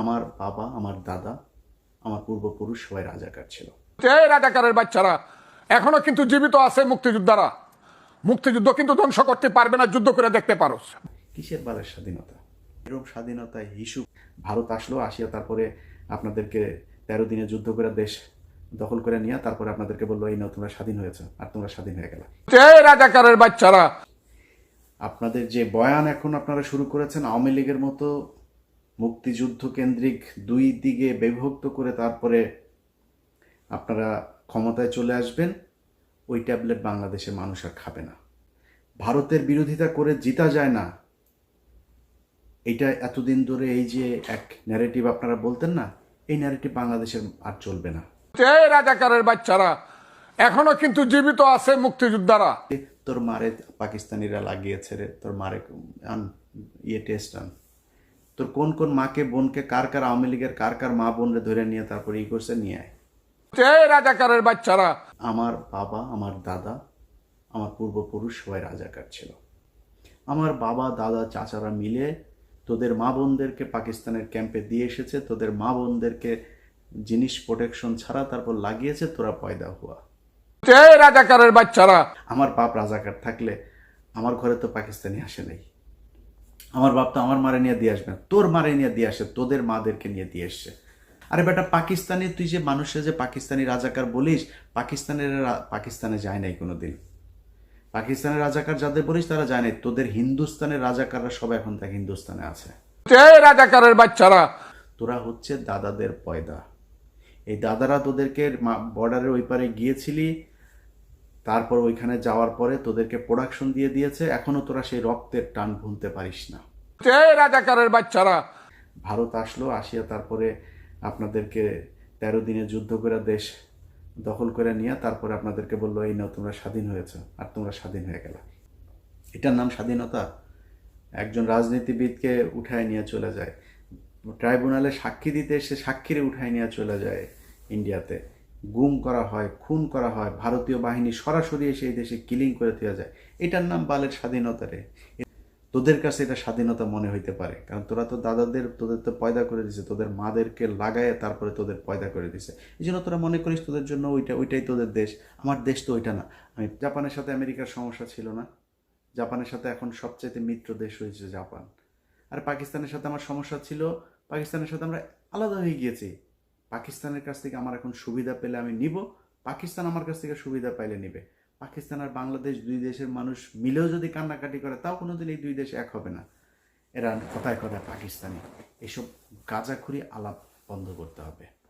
আমার বাবা আমার দাদা আমার পূর্বপুরুষ সবাই রাজাকার ছিল। এই রাজাকারের বাচ্চারা এখনও কিন্তু জীবিত আছে মুক্তিযোদ্ধারা। মুক্তিযুদ্ধ কিন্তু ধ্বংস করতে পারবে না যুদ্ধ করে দেখতে পারো। কিসের বালের স্বাধীনতা? এরকম স্বাধীনতা হিসু ভারত আসলো আসিয়া তারপরে আপনাদেরকে তেরো দিনে যুদ্ধ করে দেশ দখল করে নিয়ে তারপরে আপনাদেরকে বলল এই নাও তোমরা স্বাধীন হয়েছে আর তোমরা স্বাধীন হয়ে গেল। রাজাকারের বাচ্চারা। আপনাদের যে বয়ান এখন আপনারা শুরু করেছেন আওয়ামী লীগের মতো মুক্তিযুদ্ধ কেন্দ্রিক দুই দিকে বিভক্ত করে তারপরে আপনারা ক্ষমতায় চলে আসবেন ওই ট্যাবলেট বাংলাদেশের মানুষ আর খাবে না। ভারতের বিরোধিতা করে জিতা যায় না। এটা এতদিন ধরে এই যে এক ন্যারেটিভ আপনারা বলতেন না এই ন্যারেটিভ বাংলাদেশের আর চলবে না। রাজাকারের বাচ্চারা এখনও কিন্তু জীবিত আছে মুক্তিযোদ্ধারা। তোর মারে পাকিস্তানিরা লাগিয়েছে রে তোর মারে ইয়ে টেস্ট আন। তোর কোন কোন মাকে বোনকে কার কার আওয়ামী লীগের কার কার মা বোনরে ধরে নিয়ে তারপরে ই করছে নিয়ে আয়। রাজাকারের বাচ্চারা? আমার বাবা আমার দাদা আমার পূর্বপুরুষ সবাই রাজাকার ছিল। আমার বাবা দাদা চাচারা মিলে তোদের মা বোনদেরকে পাকিস্তানের ক্যাম্পে দিয়ে এসেছে। তোদের মা বোনদেরকে জিনিস প্রোটেকশন ছাড়া তারপর লাগিয়েছে তোরা পয়দা হওয়া রাজাকারের বাচ্চারা? আমার বাপ রাজাকার থাকলে আমার ঘরে তো পাকিস্তানি আসে নাই। আমার বাপ তো আমার মারে নিয়ে দিয়ে আসবে। তোর মারে নিয়ে দিয়ে আসে তোদের মাদেরকে নিয়ে দিয়ে এসছে। আরে বেটা পাকিস্তানি তুই যে মানুষের যে পাকিস্তানি রাজাকার বলিস পাকিস্তানের পাকিস্তানে যায় নাই কোনোদিন। পাকিস্তানের রাজাকার যাদের বলিস তারা যায় নাই। তোদের হিন্দুস্তানের রাজাকাররা সব এখন তাক হিন্দুস্তানে আছে। রাজাকারের বাচ্চারা। তোরা হচ্ছে দাদাদের পয়দা। এই দাদারা তোদেরকে বর্ডারের ওই পারে গিয়েছিলি তারপর ওইখানে যাওয়ার পরে তোদেরকে প্রোডাকশন দিয়ে দিয়েছে এখনও তোরা সেই রক্তের টান ভুলতে পারিস না। রাজাকারের বাচ্চারা! ভারত আসলো আসিয়া তারপরে আপনাদেরকে তেরো দিনে যুদ্ধ করে দেশ দখল করে নিয়ে তারপরে আপনাদেরকে বলল এই নাও তোমরা স্বাধীন হয়েছে আর তোমরা স্বাধীন হয়ে গেল। এটার নাম স্বাধীনতা? একজন রাজনীতিবিদকে উঠায় নিয়ে চলে যায়। ট্রাইব্যুনালে সাক্ষী দিতে এসে সাক্ষীরে উঠায় নিয়ে চলে যায় ইন্ডিয়াতে। গুম করা হয়, খুন করা হয়, ভারতীয় বাহিনী সরাসরি এসে এই দেশে কিলিং করে দেওয়া যায়। এটার নাম বালের স্বাধীনতা রে। তোদের কাছে এটা স্বাধীনতা মনে হইতে পারে, কারণ তোরা তো দাদাদের, তোদের তো পয়দা করে দিছে, তোদের মাদেরকে লাগায় তারপরে তোদের পয়দা করে দিছে। এই জন্য তোরা মনে করিস তোদের জন্য ওইটা, ওইটাই তোদের দেশ, আমার দেশ তো ওইটা না। আমি জাপানের সাথে আমেরিকার সমস্যা ছিল না। জাপানের সাথে এখন সবচেয়ে মিত্র দেশ হয়েছে জাপান। আর পাকিস্তানের সাথে আমার সমস্যা ছিল, পাকিস্তানের সাথে আমরা আলাদা হয়ে গিয়েছি। পাকিস্তানের কাছ থেকে আমার এখন সুবিধা পেলে আমি নিব, পাকিস্তান আমার কাছ থেকে সুবিধা পাইলে নিবে। পাকিস্তান আর বাংলাদেশ দুই দেশের মানুষ মিলেও যদি কান্নাকাটি করে, তাও কোনোদিন এই দুই দেশ এক হবে না। এরা কথায় কথায় পাকিস্তানি। এসব গাঁজাখুরি আলাপ বন্ধ করতে হবে।